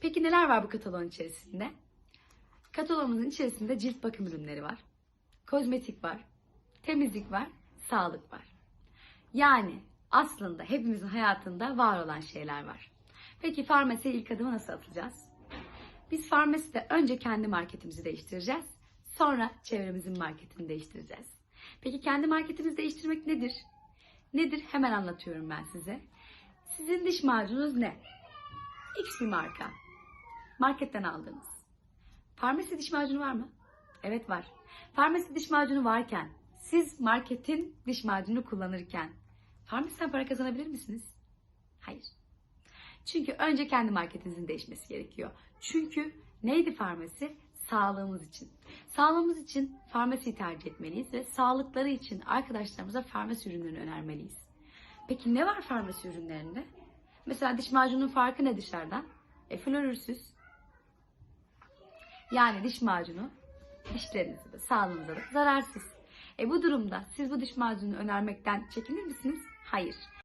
Peki neler var bu kataloğun içerisinde? Kataloğumuzun içerisinde cilt bakım ürünleri var. Kozmetik var. Temizlik var. Sağlık var. Yani aslında hepimizin hayatında var olan şeyler var. Peki farmasiye ilk adımı nasıl atacağız? Biz farmaside önce kendi marketimizi değiştireceğiz. Sonra çevremizin marketini değiştireceğiz. Peki kendi marketimizi değiştirmek nedir? Nedir? Hemen anlatıyorum ben size. Sizin diş macununuz ne? X bir marka. Marketten aldığınız. Farmasi diş macunu var mı? Evet var. Farmasi diş macunu varken, siz marketin diş macunu kullanırken farmasiden para kazanabilir misiniz? Hayır. Çünkü önce kendi marketinizin değişmesi gerekiyor. Çünkü neydi farmasi? Sağlığımız için. Sağlığımız için farmasiyi tercih etmeliyiz ve sağlıkları için arkadaşlarımıza farmasi ürünlerini önermeliyiz. Peki ne var farmasi ürünlerinde? Mesela diş macunun farkı ne dışarıdan? E florürsüz. Yani diş macunu dişlerinize de sağlığınıza da zararsız. E bu durumda siz bu diş macununu önermekten çekinir misiniz? Hayır.